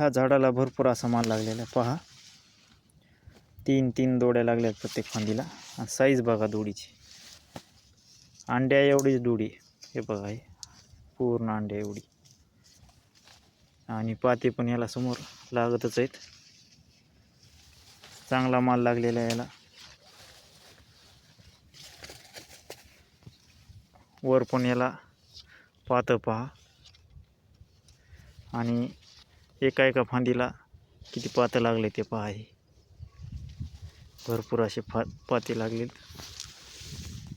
ह्या झाडाला भरपूर असा माल लागलेला आहे. पहा. तीन तीन दोड्या आहेत प्रत्येक फांदीला. आणि साईज बघा दोडीची. अंड्या एवढीच दोडी हे बघा हे. पूर्ण अंड्या एवढी. आणि पाते पण याला समोर लागतच आहेत. चांगला माल लागलेला आहे याला. वर पण याला पातं पहा. आणि एका एका फांदीला किती पातं लागले ते पहा भरपूर असे फा पाते लागलेत.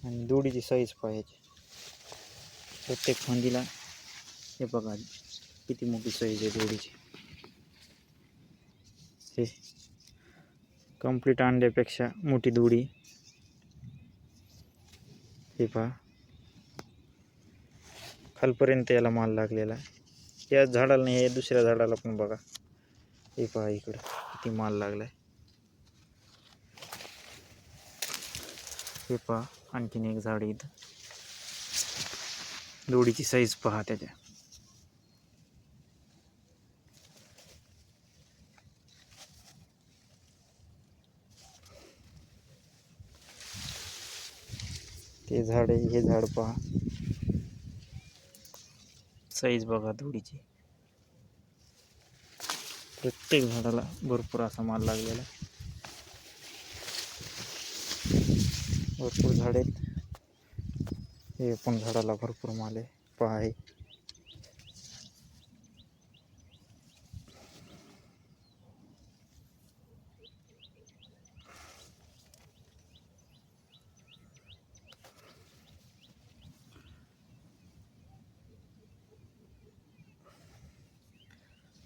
आणि दोडीची साईज पाहायची प्रत्येक फांदीला हे बघा किती मोठी साईज आहे दोडीची. हे कंप्लीट अंड्यापेक्षा मोठी दोडी. हे पहा. खालपर्यंत याला माल लागलेला आहे. या झाडाला नाही हे दुसऱ्या झाडाला पण बघा. हे पहा इकडं किती माल लागलाय. हे पहा आणखीन एक झाड इथं. दोडीची साईज पहा त्याच्या. ते झाड आहे हे झाड पहा. साईज बघा धुडीची प्रत्येक झाडाला भरपूर असा माल लागलेला. भरपूर झाडे हे पण झाडाला भरपूर माल आहे. पहा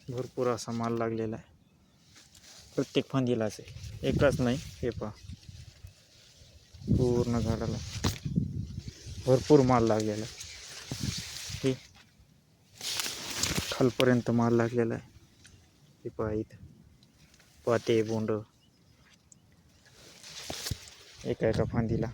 भरपूर असा माल लागलेला आहे. प्रत्येक फांदीलाच आहे एकाच नाही हे पहा. पूर्ण झाडाला भरपूर माल लागलेला आहे. हे खालपर्यंत माल लागलेला आहे. हे पहा इथं. पाते बोंड. एका एका फांदीला.